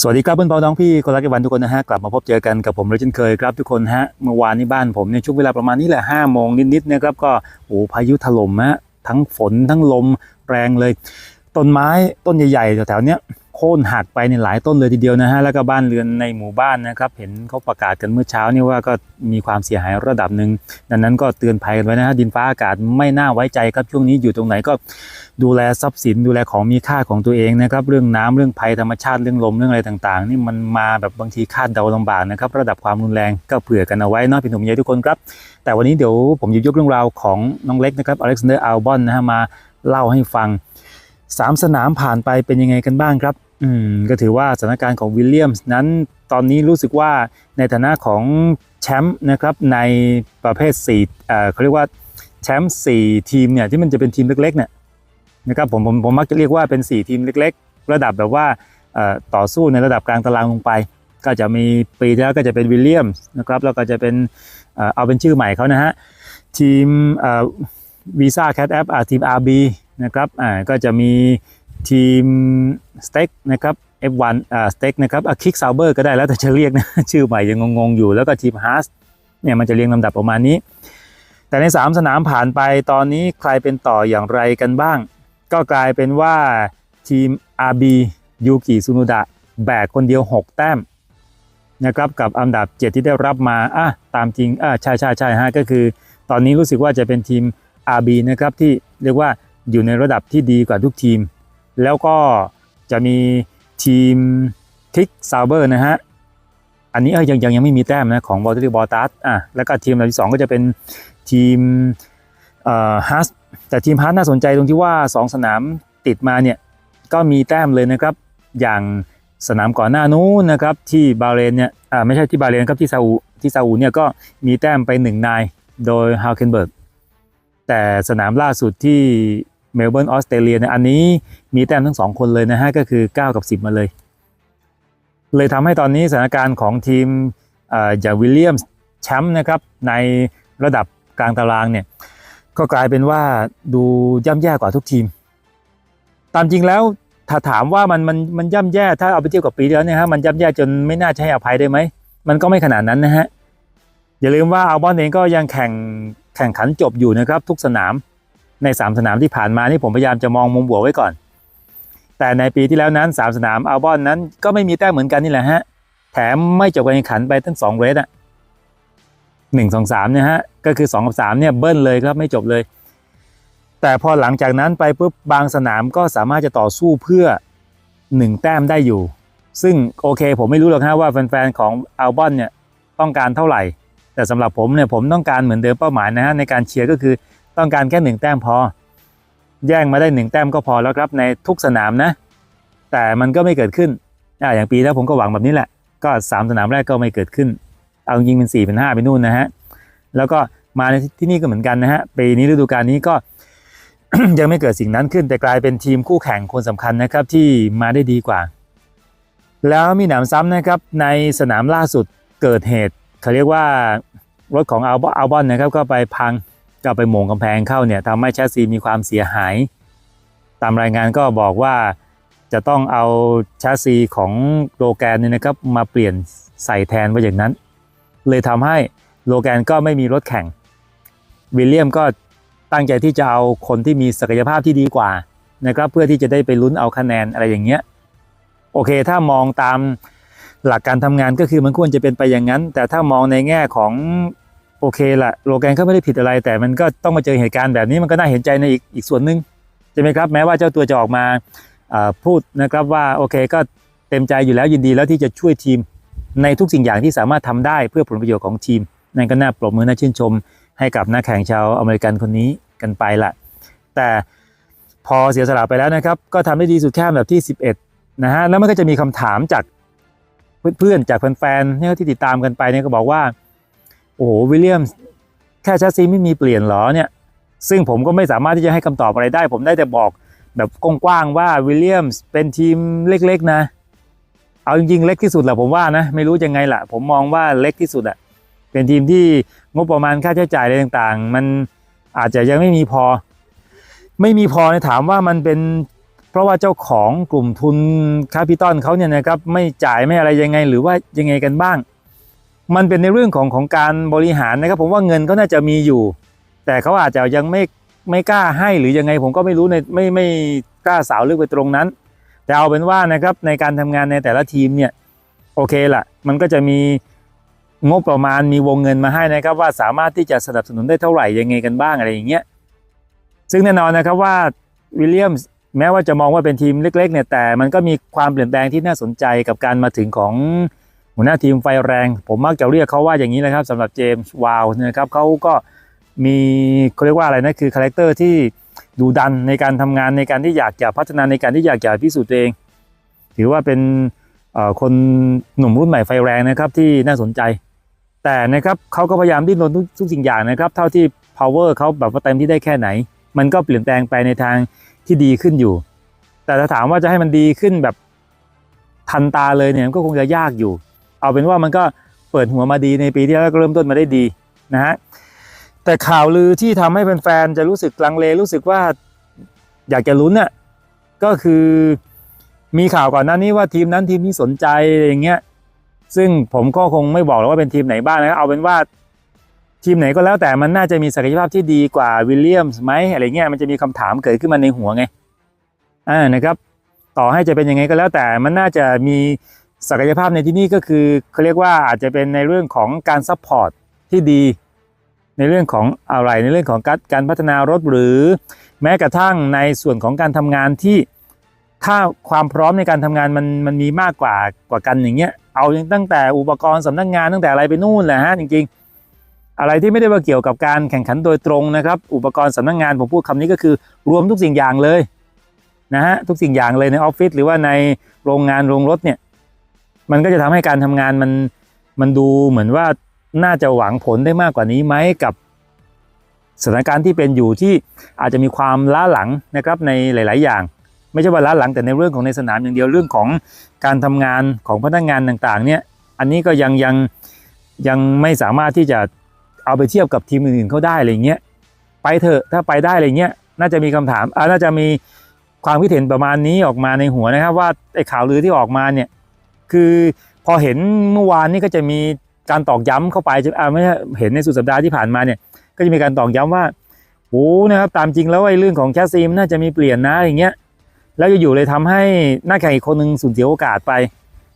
สวัสดีครับเพื่อนเพื่องน้องพี่คนรักกันวันทุกคนนะฮะกลับมาพบเจอกันกับผมเลยเช่นเคยครับทุกคนฮะเมื่อวานนี้บ้านผมในช่วงเวลาประมาณนี้แหละห้าโมงนิดๆนะครับก็โอ้พายุถล่มฮะทั้งฝนทั้งลมแรงเลย ต้นไม้ต้นใหญ่ๆแถวๆเนี้ย ค้นหักไปในหลายต้นเลยทีเดียวนะฮะแล้วก็บ้านเรือนในหมู่บ้านนะครับ เห็นเขาประกาศกันเมื่อเช้านี่ว่าก็มีความเสียหายระดับหนึ่งดังนั้นก็เตือนภัยกันไว้นะฮะดินฟ้าอากาศไม่น่าไว้ใจครับช่วงนี้อยู่ตรงไหนก็ดูแลทรัพย์สินดูแลของมีค่าของตัวเองนะครับเรื่องน้ำเรื่องภัยธรรมชาติเรื่องลมเรื่องอะไรต่างๆ นี่มันมาแบบบางทีคาดเดาลำบากนะครับระดับความรุนแรงก็เผื่อกันเอาไว้นาะพี่หนุ่มเยอะทุกคนครับ แต่วันนี้เดี๋ยวผมหยิบยกเรื่องราวของน้องเล็กนะครับอเล็กซานเดอร์อัลบอนนะฮะมาเล่าให้ฟังสามสนามผ่านไปเป็นยังไงกันบ้างครับ อืมก็ถือว่าสถานการณ์ของวิลเลียมส์นั้นตอนนี้รู้สึกว่าในฐานะของแชมป์นะครับในประเภท4เอ่อเขาเรียกว่าแชมป์4ทีมเนี่ยที่มันจะเป็นทีมเล็กๆเนี่ยนะครับผมผมผมมักจะเรียกว่าเป็น 4 ทีมเล็ก ๆ ระดับแบบว่าต่อสู้ในระดับกลางตารางลงไป ก็จะมีปีแล้วก็จะเป็นวิลเลียมส์นะครับแล้วก็จะเป็นเอาเป็นชื่อใหม่เขานะฮะทีมวีซ่าแคทแอปทีมอาร์บีนะครับก็จะมี ทีมสเต็กนะครับ F1 อ่าสเต็กนะครับอะคิกซาวเบอร์ก็ได้แล้วแต่จะเรียกนะ ชื่อใหม่ยังงงๆอยู่แล้วก็ทีมฮาร์สเนี่ยมันจะเรียงลำดับประมาณนี้ แต่ใน 3 สนามผ่านไปตอนนี้ใครเป็นต่ออย่างไรกันบ้าง ก็กลายเป็นว่าทีม RB ยูกิซุนุดะแบกคนเดียว 6 แต้มนะครับกับอันดับ 7 ที่ได้รับมาอะตามจริงอะใช่ใช่ใช่ฮะก็คือ ตอนนี้รู้สึกว่าจะเป็นทีม RB นะครับที่เรียกว่าอยู่ในระดับที่ดีกว่าทุกทีม แล้วก็จะมีทีมทิกซาวเบอร์นะฮะ อันนี้เอ้ยังยังยังไม่มีแต้มนะของวอลติบอตัสอะแล้วก็ทีมอันดับที่ 2 ก็จะเป็นทีมเอ่อฮัสแต่ทีมฮัสน่าสนใจตรงที่ว่า 2 สนามติดมาเนี่ยก็มีแต้มเลยนะครับอย่างสนามก่อนหน้านู้นนะครับที่บาเรนเนี่ยอ่าไม่ใช่ที่บาเรนครับที่ซาอุที่ซาอุเนี่ยก็มีแต้มไป1นายโดยฮาวเคนเบิร์กแต่สนามล่าสุดที่ เมลเบิร์นออสเตรเลียเนี่ยอันนี้มีแต้มทั้งสองคนเลยนะฮะก็คือ 9 กับ 10 มาเลย เลยทำให้ตอนนี้สถานการณ์ของทีมอย่าวิลเลียมแชมป์นะครับในระดับกลางตารางเนี่ยก็กลายเป็นว่าดูย่ำแย่กว่าทุกทีม ตามจริงแล้วถ้าถามว่ามันมันมันย่ำแย่ถ้าเอาไปเทียบกับปีที่แล้วเนี่ยฮะมันย่ำแย่จนไม่น่าใช้อภัยได้ไหมมันก็ไม่ขนาดนั้นนะฮะอย่าลืมว่าอัลบอนเองก็ยังแข่งแข่งขันจบอยู่นะครับทุกสนาม ใน 3 สนามที่ผ่านมานี่ผมพยายามจะมองมุมบวกไว้ก่อน แต่ในปีที่แล้วนั้น 3 สนามอัลบอนนั้นก็ไม่มีแต้มเหมือนกันนี่แหละฮะ แถมไม่จบการแข่งขันไปทั้ง2เรสอะหนึ่งสองสามเนี่ยฮะ ก็คือ2กับ3เนี่ยเบิ้ลเลยครับไม่จบเลย แต่พอหลังจากนั้นไปปุ๊บบางสนามก็สามารถจะต่อสู้เพื่อ 1 แต้มได้อยู่ ซึ่งโอเค ผมไม่รู้หรอกฮะว่าแฟนๆของอัลบอนเนี่ยต้องการเท่าไหร่ แต่สำหรับผมเนี่ยผมต้องการเหมือนเดิมเป้าหมายนะฮะในการเชียร์ก็คือ ต้องการแค่หนึ่งแต้มพอ แย่งมาได้หนึ่งแต้มก็พอแล้วครับในทุกสนามนะ แต่มันก็ไม่เกิดขึ้นอ่าอย่างปีแล้วผมก็หวังแบบนี้แหละ ก็ 3 สนามแรกก็ไม่เกิดขึ้น เอายิงเป็น 4 เป็น 5 ไปนู่นนะฮะ แล้วก็มาในที่นี่ก็เหมือนกันนะฮะ ปีนี้ฤดูกาลนี้ก็ยังไม่เกิดสิ่งนั้นขึ้น แต่กลายเป็นทีมคู่แข่งคนสำคัญนะครับที่มาได้ดีกว่า แล้วมีหนามซ้ำนะครับในสนามล่าสุดเกิดเหตุเขาเรียกว่ารถของอัลบอนนะครับก็ไปพัง ก็ไปหมงกำแพงเข้าเนี่ยทำให้แชสซีมีความเสียหาย ตามรายงานก็บอกว่าจะต้องเอาแชสซีของโลแกนเนี่ยนะครับมาเปลี่ยนใส่แทนไว้อย่างนั้น เลยทำให้โลแกนก็ไม่มีรถแข่ง วิลเลียมก็ตั้งใจที่จะเอาคนที่มีศักยภาพที่ดีกว่านะครับเพื่อที่จะได้ไปลุ้นเอาคะแนนอะไรอย่างเงี้ยโอเค ถ้ามองตามหลักการทำงานก็คือมันควรจะเป็นไปอย่างนั้น แต่ถ้ามองในแง่ของ โอเคละโลแกนก็ไม่ได้ผิดอะไร แต่มันก็ต้องมาเจอเหตุการณ์แบบนี้มันก็น่าเห็นใจในอีกอีกส่วนหนึ่งใช่ไหมครับ แม้ว่าเจ้าตัวจะออกมาพูดนะครับว่าโอเคก็เต็มใจอยู่แล้วยินดีแล้วที่จะช่วยทีมในทุกสิ่งอย่างที่สามารถทำได้เพื่อผลประโยชน์ของทีม นั่นก็น่าปรบมือน่าชื่นชม ให้กับนักแข่งชาวอเมริกันคนนี้กันไปละแต่พอเสียสละไปแล้วนะครับ ก็ทำได้ดีสุดแค่แบบที่ 11นะฮะแล้วมันก็จะมีคำถามจากเพื่อนๆจากแฟนๆที่ติดตามกันไปเนี่ยก็บอกว่า โอ้โหวิลเลียมแค่ชาซีไม่มีเปลี่ยนหรอเนี่ย ซึ่งผมก็ไม่สามารถที่จะให้คำตอบอะไรได้ ผมได้แต่บอกแบบกว้างๆว่าวิลเลียมเป็นทีมเล็กๆนะ เอาจริงๆ เล็กที่สุดแหละผมว่านะ ไม่รู้ยังไงล่ะ ผมมองว่าเล็กที่สุดอะเป็นทีมที่งบประมาณค่าใช้จ่ายอะไรต่างๆ มันอาจจะยังไม่มีพอ ไม่มีพอในถามว่ามันเป็นเพราะว่าเจ้าของกลุ่มทุนคาพิตอนเขาเนี่ยนะครับไม่จ่ายไม่อะไรยังไง หรือว่ายังไงกันบ้าง มันเป็นในเรื่องของของการบริหารนะครับ ผมว่าเงินเขาน่าจะมีอยู่ แต่เขาอาจจะยังไม่ไม่กล้าให้หรือยังไงผมก็ไม่รู้ในไม่ไม่กล้าสาวลึกไปตรงนั้น แต่เอาเป็นว่านะครับในการทำงานในแต่ละทีมเนี่ยโอเคละมันก็จะมีงบประมาณมีวงเงินมาให้นะครับ ว่าสามารถที่จะสนับสนุนได้เท่าไหร่ยังไงกันบ้างอะไรอย่างเงี้ยซึ่งแน่นอนนะครับว่าวิลเลียมแม้ว่าจะมองว่าเป็นทีมเล็กๆเนี่ยแต่มันก็มีความเปลี่ยนแปลงที่น่าสนใจกับการมาถึงของ หัวหน้าทีมไฟแรง ผมมักจะเรียกเขาว่าอย่างนี้นะครับสำหรับเจมส์วาวนะครับเขาก็มีเขาเรียกว่าอะไรนะคือคาแรคเตอร์ที่ดูดันในการทำงานในการที่อยากจะพัฒนาในการที่อยากจะพิสูจน์ตัวเอง ถือว่าเป็นคนหนุ่มรุ่นใหม่ไฟแรงนะครับที่น่าสนใจ แต่นะครับเขาก็พยายามดิ้นรนทุกสิ่งอย่างนะครับ เท่าที่ power เขาแบบว่าเต็มที่ได้แค่ไหน มันก็เปลี่ยนแปลงไปในทางที่ดีขึ้นอยู่ แต่ถ้าถามว่าจะให้มันดีขึ้นแบบทันตาเลยเนี่ยก็คงจะยากอยู่ เอาเป็นว่ามันก็เปิดหัวมาดีในปีที่แล้วก็เริ่มต้นมาได้ดีนะฮะแต่ข่าวลือที่ทำให้แฟนๆจะรู้สึกลังเลรู้สึกว่าอยากจะลุ้นน่ะก็คือมีข่าวก่อนหน้านี้ว่าทีมนั้นทีมนี้สนใจอะไรอย่างเงี้ยซึ่งผมก็คงไม่บอกหรอกว่าเป็นทีมไหนบ้างนะครับเอาเป็นว่าทีมไหนก็แล้วแต่มันน่าจะมีศักยภาพที่ดีกว่าวิลเลียมส์ไหมอะไรเงี้ยมันจะมีคำถามเกิดขึ้นมาในหัวไงอ่านะครับ ต่อให้จะเป็นยังไงก็แล้วแต่มันน่าจะมี ศักยภาพในที่นี่ก็คือเขาเรียกว่าอาจจะเป็นในเรื่องของการซัพพอร์ตที่ดี ในเรื่องของอะไรในเรื่องของการการพัฒนารถหรือ แม้กระทั่งในส่วนของการทำงานที่ถ้าความพร้อมในการทำงานมันมันมีมากกว่ากว่ากันอย่างเงี้ยเอาตั้งแต่อุปกรณ์สำนักงานตั้งแต่อะไรไปนู่นแหละฮะจริง ๆ อะไรที่ไม่ได้มาเกี่ยวกับการแข่งขันโดยตรงนะครับ อุปกรณ์สำนักงานผมพูดคำนี้ก็คือรวมทุกสิ่งอย่างเลยนะฮะทุกสิ่งอย่างเลยในออฟฟิศหรือว่าในโรงงานโรงรถเนี่ย มันก็จะทำให้การทำงานมันมันดูเหมือนว่าน่าจะหวังผลได้มากกว่านี้ไหมกับสถานการณ์ที่เป็นอยู่ที่อาจจะมีความล้าหลังนะครับในหลาย ๆ อย่าง ไม่ใช่ว่าล้าหลังแต่ในเรื่องของในสนามอย่างเดียวเรื่องของการทำงานของพนักงานต่าง ๆ เนี่ยอันนี้ก็ยังยังยังไม่สามารถที่จะเอาไปเทียบกับทีมอื่น ๆเขาได้อะไรเงี้ยไปเถอะถ้าไปได้อะไรเงี้ยน่าจะมีคำถามอ่าน่าจะมีความคิดเห็นประมาณนี้ออกมาในหัวนะครับ ว่าไอ้ข่าวลือที่ออกมาเนี่ย คือพอเห็นเมื่อวานนี้ก็จะมีการตอกย้ำเข้าไปจะอ่าไม่เห็นในสุดสัปดาห์ที่ผ่านมาเนี่ย ก็จะมีการตอกย้ำว่าโอ้นะครับตามจริงแล้วไอ้เรื่องของแคสซีมน่าจะมีเปลี่ยนนะอย่างเงี้ยแล้วอยู่ๆเลยทำให้นักแข่งอีกคนหนึ่งสูญเสียโอกาสไป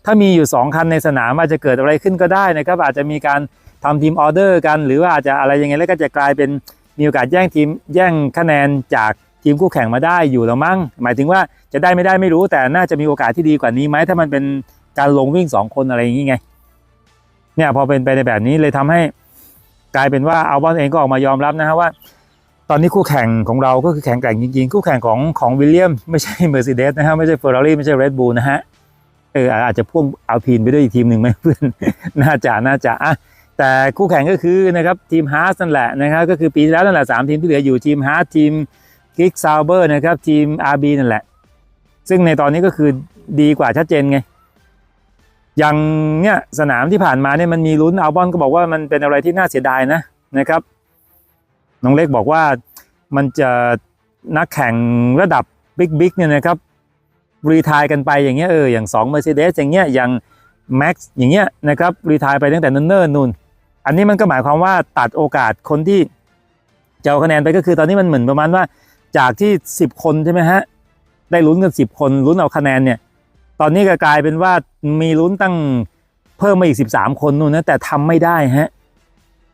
ถ้ามีอยู่ 2 คันในสนามอาจจะเกิดอะไรขึ้นก็ได้นะครับอาจจะมีการทำทีมออเดอร์กัน หรือว่าอาจจะอะไรยังไงแล้วก็จะกลายเป็นมีโอกาสแย่งทีมแย่งคะแนนจากทีมคู่แข่งมาได้อยู่แล้วมั้งหมายถึงว่าจะได้ไม่ได้ไม่รู้แต่น่าจะมีโอกาสที่ดีกว่านี้ไหมถ้ามันเป็น การลงวิ่ง2คนอะไรอย่างงี้ไง เนี่ยพอเป็นไปในแบบนี้เลยทำให้กลายเป็นว่าอัลบอนเองก็ออกมายอมรับนะฮะว่า ตอนนี้คู่แข่งของเราก็คือแข่งแกร่งจริงๆ คู่แข่งของของวิลเลียมไม่ใช่ Mercedes นะฮะไม่ใช่ Ferrari ไม่ใช่ Red Bull นะฮะเอออาจจะพ่วงอัลพีนไปด้วยอีกทีมหนึ่งไหมเพื่อนน่าจะน่าจะอะแต่คู่แข่งก็คือนะครับทีมฮาร์สนั่นแหละนะครับก็คือปีที่แล้วนั่นแหละสามทีมที่เหลืออยู่ทีมฮาร์สทีมกิกซาวเบอร์นะครับทีม RB นั่นแหละ ซึ่งในตอนนี้ก็คือดีกว่าชัดเจนไง อย่างเนี่ยสนามที่ผ่านมาเนี่ยมันมีลุ้นอัลบอนก็บอกว่ามันเป็นอะไรที่น่าเสียดายนะนะครับ น้องเล็กบอกว่ามันจะนักแข่งระดับบิ๊กบิ๊กเนี่ยนะครับรีทายกันไปอย่างเงี้ยเอออย่าง2 Mercedes อย่างเงี้ยอย่าง Max อย่างเงี้ยนะครับรีทายไปตั้งแต่เนิ่นๆนู่น อันนี้มันก็หมายความว่าตัดโอกาสคนที่จะเอาคะแนนไปก็คือตอนนี้มันเหมือนประมาณว่าจากที่ 10 คนใช่ไหมฮะได้ลุ้นกัน 10 คนลุ้นเอาคะแนนเนี่ย ตอนนี้ก็กลายเป็นว่ามีลุ้นตั้งเพิ่มมาอีก 13 คนนู่นนะแต่ทำไม่ได้ฮะ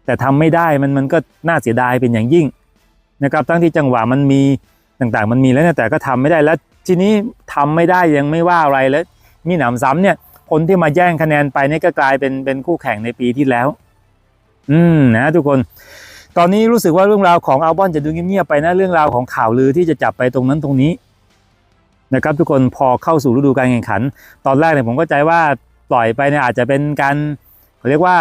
แต่ทำไม่ได้มันมันก็น่าเสียดายเป็นอย่างยิ่งนะครับทั้งที่จังหวะมันมีต่างๆ มันมีแล้วนะแต่ก็ทำไม่ได้แล้วทีนี้ทำไม่ได้ยังไม่ว่าอะไรแล้ว มีหนำซ้ำเนี่ย คนที่มาแย่งคะแนนไปนี่ก็กลายเป็นเป็นคู่แข่งในปีที่แล้ว อืมนะทุกคน ตอนนี้รู้สึกว่าเรื่องราวของอัลบอนจะดูเงียบๆไปนะเรื่องราวของข่าวลือที่จะจับไปตรงนั้นตรงนี้ นะครับทุกคนพอเข้าสู่ฤดูการแข่งขัน ตอนแรกเนี่ยผมก็ใจว่าปล่อยไปเนี่ยอาจจะเป็นการเขาเรียกว่า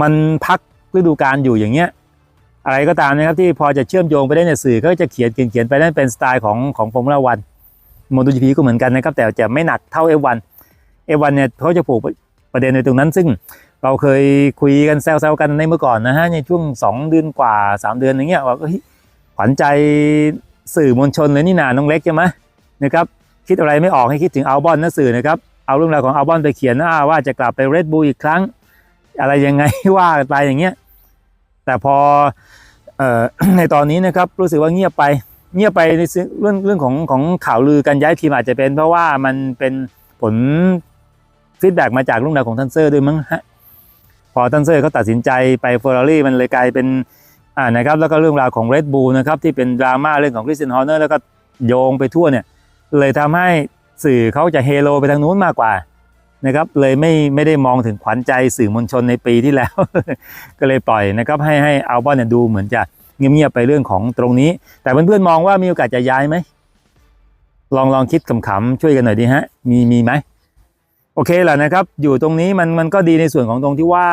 มันพักฤดูกาลอยู่อย่างเงี้ยอะไรก็ตามนะครับที่พอจะเชื่อมโยงไปได้ในสื่อก็จะเขียนเขียนเขียนไปนั่นเป็นสไตล์ของของฟอร์มูล่าวันโมโตจีพีก็เหมือนกันนะครับ แต่จะไม่หนักเท่า F1 F1 เนี่ยเขาจะผูกประเด็นในตรงนั้น ซึ่งเราเคยคุยกันแซวๆกันในเมื่อก่อนนะฮะในช่วง 2 เดือนกว่า 3 เดือนอย่างเงี้ยว่าขวัญใจ สื่อมวลชนเลยนี่นาน้องเล็กใช่ไหมนะครับคิดอะไรไม่ออกให้คิดถึงอัลบอนนะสื่อนะครับเอาเรื่องราวของอัลบอนไปเขียนนะว่าจะกลับไปเรดบูลอีกครั้ง อะไรยังไงว่าไปอย่างเงี้ยแต่พอออในตอนนี้นะครับรู้สึกว่าเงียบไปเงียบไปในเรื่องเรื่องของของข่าวลือการย้ายทีมอาจจะเป็น เพราะว่ามันเป็นผลฟีดแบ็กมาจากเรื่องราวของทันเซอร์ด้วยมั้งฮะพอทันเซอร์เขาตัดสินใจไปเฟอร์รารี่มันเลยกลายเป็น อ่านะครับแล้วก็เรื่องราวของ Red Bull นะครับที่เป็นดราม่าเรื่องของคริสเตียนฮอร์เนอร์แล้วก็โยงไปทั่วเนี่ยเลยทำให้สื่อเขาจะเฮโลไปทางนู้นมากกว่านะครับเลยไม่ไม่ได้มองถึงขวัญใจสื่อมวลชนในปีที่แล้ว ก็เลยปล่อยนะครับให้ให้อัลบอนเนี่ยดูเหมือนจะเงียบๆไปเรื่องของตรงนี้ แต่เพื่อนๆมองว่ามีโอกาสจะย้ายไหมลองลองคิดขำๆช่วยกันหน่อยดีฮะมีมีไหมโอเคแหละนะครับ อยู่ตรงนี้มันมันก็ดีในส่วนของตรงที่ว่า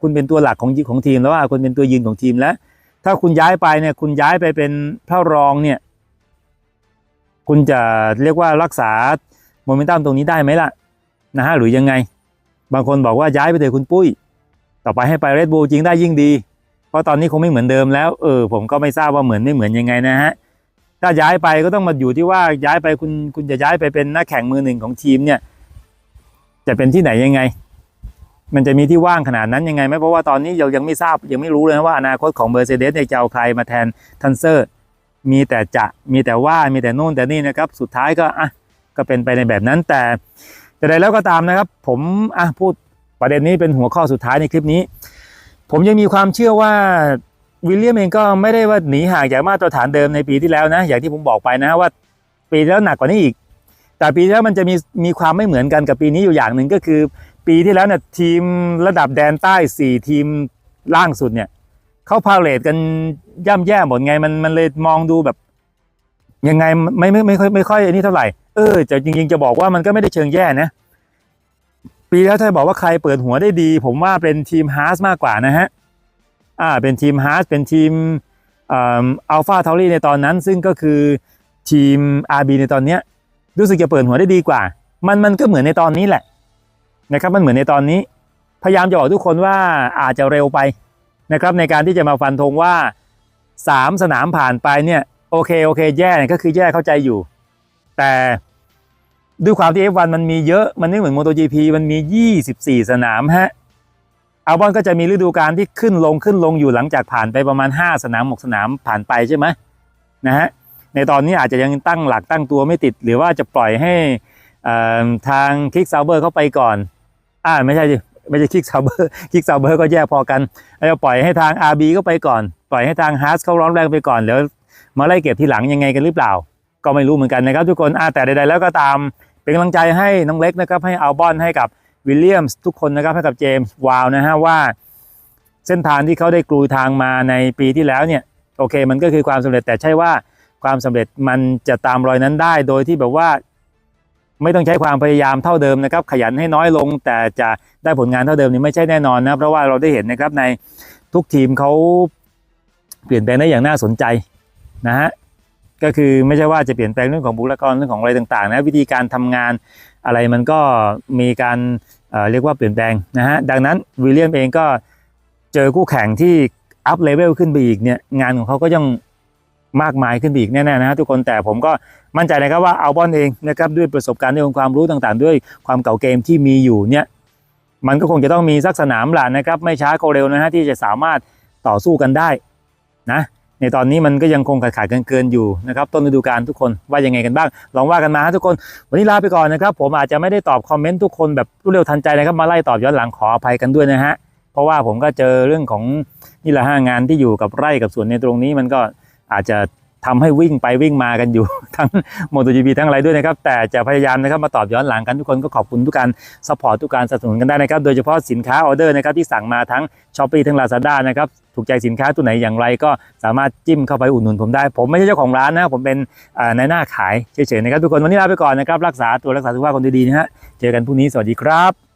คุณเป็นตัวหลักของของทีมแล้วว่าคุณเป็นตัวยืนของทีมแล้ว ถ้าคุณย้ายไปเนี่ย คุณย้ายไปเป็นพระรองเนี่ย คุณจะเรียกว่ารักษาโมเมนตัมตรงนี้ได้ไหมล่ะนะฮะหรือยังไง บางคนบอกว่าย้ายไปเถอะคุณปุ้ย ต่อไปให้ไปเรดบูลจริงได้ยิ่งดี เพราะตอนนี้คงไม่เหมือนเดิมแล้วเออผมก็ไม่ทราบว่าเหมือนไม่เหมือนยังไงนะฮะถ้าย้ายไปก็ต้องมาอยู่ที่ว่าย้ายไปคุณคุณจะย้ายไปเป็นนักแข่งมือหนึ่งของทีมเนี่ย จะเป็นที่ไหนยังไง มันจะมีที่ว่างขนาดนั้นยังไงไหมเพราะว่าตอนนี้เรายังไม่ทราบยังไม่รู้เลยนะว่าอนาคตของเ e อร์เซเดสเนี่ยจะเอาใครมาแทนทันเซอร์มีแต่จะมีแต่ว่ามีแต่โน่นแต่นี่นะครับสุดท้ายก็อะก็เป็นไปในแบบนั้นแต่แต่ใดแล้วก็ตามนะครับ ผมอะพูดประเด็นนี้เป็นหัวข้อสุดท้ายในคลิปนี้ ผมยังมีความเชื่อว่าวิลเลียมเองก็ไม่ได้ว่าหนีห่างจากมาตรฐานเดิมในปีที่แล้วนะ อย่างที่ผมบอกไปนะว่าปีที่แล้วหนักกว่านี้อีก แต่ปีที่แล้วมันจะมีมีความไม่เหมือนกันกับปีนี้อยู่อย่างหนึ่งก็คือ ปีที่แล้วเนี่ยทีมระดับแดนใต้4ทีมล่างสุดเนี่ยเขาพาเลทกันย่ำแย่หมดไงมันมันเลยมองดูแบบ ยังไงไม่ไม่ไม่ค่อยไม่ค่อยอันนี้เท่าไหร่เออจะจริงๆจะบอกว่ามันก็ไม่ได้เชิงแย่นะปีแล้วถ้าบอกว่าใครเปิดหัวได้ดี ผมว่าเป็นทีมฮาร์สมากกว่านะฮะอ่าเป็นทีมฮาร์สเป็นทีมอัลฟาทอรี่ในตอนนั้น ซึ่งก็คือทีม RB ในตอนเนี้ยรู้สึกจะเปิดหัวได้ดีกว่า มันมันก็เหมือนในตอนนี้แหละ นะครับมันเหมือนในตอนนี้ พยายามจะบอกทุกคนว่าอาจจะเร็วไปนะครับในการที่จะมาฟันธงว่า 3 สนามผ่านไปเนี่ยโอเคโอเคแย่เนี่ยก็คือแย่เข้าใจอยู่ แต่ด้วยความที่ F1 มันมีเยอะมันไม่เหมือน MotoGP มันมี 24 สนามฮะอัลบอนก็จะมีฤดูกาลที่ขึ้นลงขึ้นลงอยู่หลังจากผ่านไปประมาณ 5 สนาม6สนามผ่านไปใช่ไหมนะฮะในตอนนี้อาจจะยังตั้งหลักตั้งตัวไม่ติด หรือว่าจะปล่อยให้ทางคิกซาวเบอร์เข้าไปก่อน อ่าไม่ใช่ไม่ใช่คิกซาวเบอร์คิกซาวเบอร์ก็แย่พอกันเราปล่อยให้ทาง RB เข้าไปก่อน ปล่อยให้ทางฮาร์สเขาร้อนแรงไปก่อนเดี๋ยวมาไล่เก็บทีหลังยังไงกันหรือเปล่า ก็ไม่รู้เหมือนกันนะครับทุกคนอ่าแต่ใดๆแล้วก็ตามเป็นกำลังใจให้น้องเล็กนะครับให้อัลบอนให้กับวิลเลียมส์ทุกคนนะครับให้กับเจมส์วาวนะฮะว่า เส้นทางที่เขาได้กลูทางมาในปีที่แล้วเนี่ยโอเค มันก็คือความสำเร็จแต่ใช่ว่าความสำเร็จมันจะตามรอยนั้นได้ โดยที่แบบว่า ไม่ต้องใช้ความพยายามเท่าเดิมนะครับ ขยันให้น้อยลง แต่จะได้ผลงานเท่าเดิมนี่ไม่ใช่แน่นอนนะเพราะว่าเราได้เห็นนะครับในทุกทีมเขาเปลี่ยนแปลงได้อย่างน่าสนใจนะฮะก็คือไม่ใช่ว่าจะเปลี่ยนแปลงเรื่องของบุคลากรเรื่องของอะไรต่างๆนะวิธีการทำงานอะไรมันก็มีการเเรียกว่าเปลี่ยนแปลงนะฮะดังนั้นวิลเลียมเองก็เจอคู่แข่งที่อัพเลเวลขึ้นไปอีกเนี่ยงานของเขาก็ยัง มากมายขึ้นไปอีกแน่ๆนะฮะทุกคนแต่ผมก็มั่นใจนะครับว่าอัลบอนเองนะครับด้วยประสบการณ์ด้วยองค์ความรู้ต่างๆ ด้วยความเก่าเกมที่มีอยู่เนี่ยมันก็คงจะต้องมีสักสนามหลานนะครับ ไม่ช้าก็เร็วนะฮะที่จะสามารถต่อสู้กันได้นะในตอนนี้มันก็ยังคงขาดขาดเกินๆอยู่นะครับต้นฤดูกาลทุกคนว่ายังไงกันบ้าง ลองว่ากันมาฮะทุกคน วันนี้ลาไปก่อนนะครับ ผมอาจจะไม่ได้ตอบคอมเมนต์ทุกคนแบบรวดเร็วทันใจนะครับมาไล่ตอบย้อนหลังขออภัยกันด้วยนะฮะเพราะว่าผมก็เจอเรื่องของนี่แหละฮะงานที่อยู่กับไร่กับสวนในตรงนี้มันก็ อาจจะทำให้วิ่งไปวิ่งมากันอยู่ ทั้ง MotoGP ทั้งอะไรด้วยนะครับ แต่จะพยายามนะครับมาตอบย้อนหลังกันทุกคนก็ขอบคุณทุกการสปอร์ตทุกการสนับสนุนกันได้นะครับ โดยเฉพาะสินค้าออเดอร์นะครับที่สั่งมาทั้ง s h อ p e e ทั้ง Lazada นะครับถูกใจสินค้าตัวไหนอย่างไรก็สามารถจิ้มเข้าไปอุดหนุนผมได้ ผมไม่ใช่เจ้าของร้านนะผมเป็นในหน้าขายเฉยๆนะครับทุกคนวันนี้ลาไปก่อนนะครับรักษาตัวรักษาสุขภาพคนดีๆนะฮะเจอกันพรุ่งนี้สวัสดีครับ